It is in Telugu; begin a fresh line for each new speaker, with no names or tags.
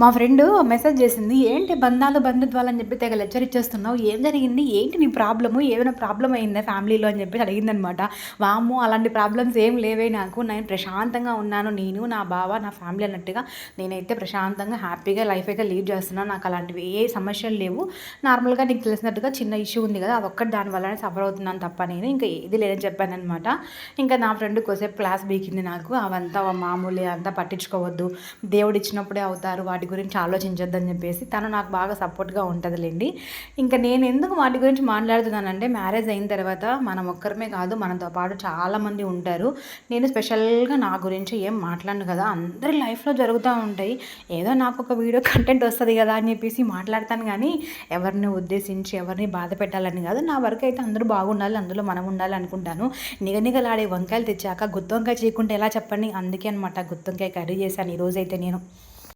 మా ఫ్రెండ్ మెసేజ్ చేసింది ఏంటి బంధాలు బంధుత్వాలు అని చెప్పి తెగ లెక్చర్ ఇచ్చేస్తున్నావు? ఏం జరిగింది? ఏంటి నీ ప్రాబ్లము? ఏమైనా ప్రాబ్లం అయిందా ఫ్యామిలీలో అని చెప్పి అడిగిందనమాట. వాము అలాంటి ప్రాబ్లమ్స్ ఏం లేవే నాకు. నేను ప్రశాంతంగా ఉన్నాను. నేను నా బావ నా ఫ్యామిలీ అన్నట్టుగా నేనైతే ప్రశాంతంగా హ్యాపీగా లైఫ్ అయితే లీడ్ చేస్తున్నాను నాకు అలాంటివి ఏ సమస్యలు లేవు. నార్మల్గా నీకు తెలిసినట్టుగా చిన్న ఇష్యూ ఉంది కదా అదొక్కటి దాని వల్లనే సఫర్ అవుతున్నాను తప్ప నేను ఇంకా ఏది లేదని చెప్పాను అనమాట ఇంకా నా ఫ్రెండ్ కోసేపు క్లాస్ బీకింది నాకు. అవంతా మామూలు అంతా పట్టించుకోవద్దు. దేవుడు ఇచ్చినప్పుడే అవుతారు. వాటి గురించి ఆలోచించొద్దని చెప్పేసి తను నాకు బాగా సపోర్ట్గా ఉంటుందిలేండి. ఇంకా నేను ఎందుకు వాటి గురించి మాట్లాడుతున్నానంటే మ్యారేజ్ అయిన తర్వాత మనం ఒక్కరమే కాదు మనతో పాటు చాలామంది ఉంటారు. నేను స్పెషల్గా నా గురించి ఏం మాట్లాడను కదా అందరి లైఫ్లో జరుగుతూ ఉంటాయి. ఏదో నాకు ఒక వీడియో కంటెంట్ వస్తుంది కదా అని చెప్పేసి మాట్లాడతాను కానీ ఎవరిని ఉద్దేశించి ఎవరిని బాధ పెట్టాలని కాదు. నా వరకు అయితే అందరూ బాగుండాలి అందులో మనం ఉండాలి అనుకుంటాను. నిగనిగలాడే వంకాయలు తెచ్చాక గుత్తి వంకాయ చేయకుంటే ఎలా చెప్పండి? అందుకే అనమాట గుత్తి వంకాయ కర్రీ చేశాను ఈరోజైతే నేను.